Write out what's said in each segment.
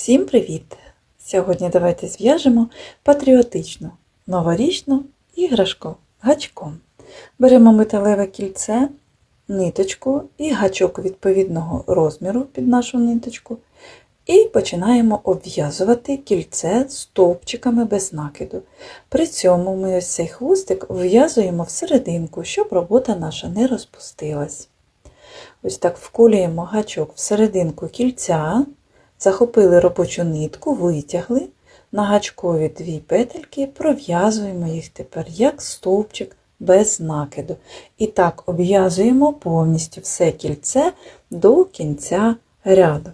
Всім привіт! Сьогодні давайте зв'яжемо патріотичну новорічну іграшку гачком. Беремо металеве кільце, ниточку і гачок відповідного розміру під нашу ниточку. І починаємо обв'язувати кільце стовпчиками без накиду. При цьому ми ось цей хвостик вв'язуємо всерединку, щоб робота наша не розпустилась. Ось так вколюємо гачок всерединку кільця, захопили робочу нитку, витягли, на гачкові дві петельки, пров'язуємо їх тепер як стовпчик без накиду. І так обв'язуємо повністю все кільце до кінця ряду.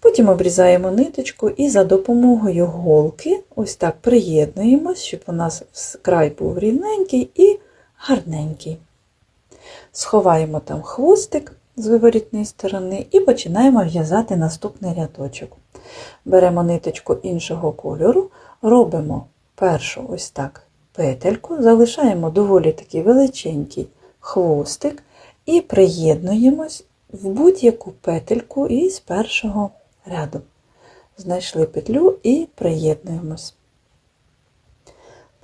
Потім обрізаємо ниточку і за допомогою голки ось так приєднуємось, щоб у нас край був рівненький і гарненький. Сховаємо там хвостик з виворітної сторони і починаємо в'язати наступний рядочок. Беремо ниточку іншого кольору, робимо першу ось так петельку, залишаємо доволі такий величенький хвостик і приєднуємось в будь-яку петельку із першого ряду. Знайшли петлю і приєднуємось.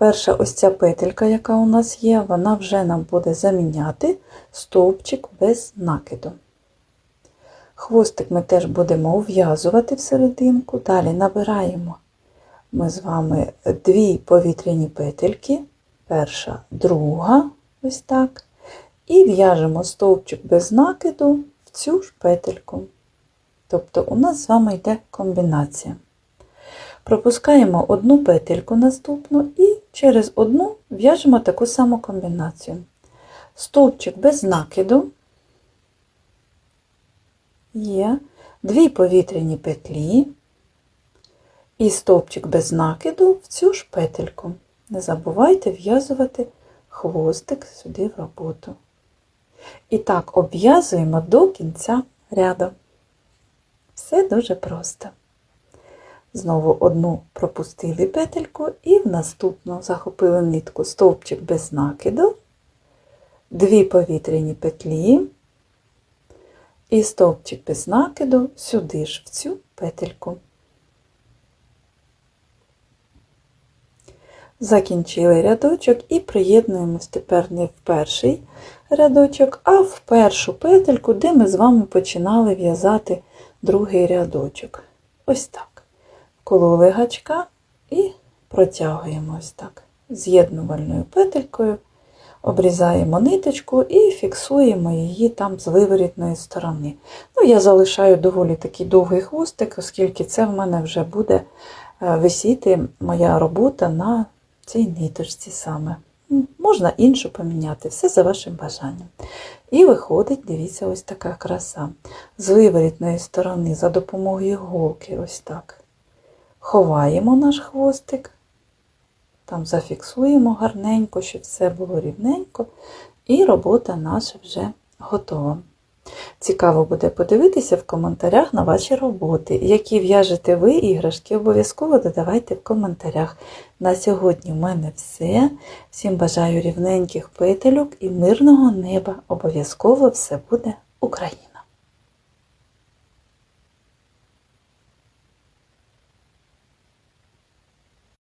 Перша ось ця петелька, яка у нас є, вона вже нам буде заміняти стовпчик без накиду. Хвостик ми теж будемо ув'язувати всерединку, далі набираємо ми з вами дві повітряні петельки, перша, друга, ось так, і в'яжемо стовпчик без накиду в цю ж петельку. Тобто у нас з вами йде комбінація. Пропускаємо одну петельку наступну і через одну в'яжемо таку саму комбінацію. Стовпчик без накиду є дві повітряні петлі і стовпчик без накиду в цю ж петельку. Не забувайте в'язувати хвостик сюди в роботу. І так обв'язуємо до кінця ряду. Все дуже просто. Знову одну пропустили петельку і в наступну захопили нитку стовпчик без накиду, дві повітряні петлі і стовпчик без накиду сюди ж в цю петельку. Закінчили рядочок і приєднуємось тепер не в перший рядочок, а в першу петельку, де ми з вами починали в'язати другий рядочок. Ось так. Кололи гачка і протягуємо ось так. З'єднувальною петелькою, обрізаємо ниточку і фіксуємо її там з виворітної сторони. Ну, Я залишаю доволі такий довгий хвостик, оскільки це в мене вже буде висіти моя робота на цій ниточці саме. Можна іншу поміняти, все за вашим бажанням. І виходить, дивіться, ось така краса. З виворітної сторони, за допомогою голки, ось так. Ховаємо наш хвостик, там зафіксуємо гарненько, щоб все було рівненько, і робота наша вже готова. Цікаво буде подивитися в коментарях на ваші роботи. Які в'яжете ви іграшки, обов'язково додавайте в коментарях. На сьогодні в мене все. Всім бажаю рівненьких петельок і мирного неба. Обов'язково все буде Україна!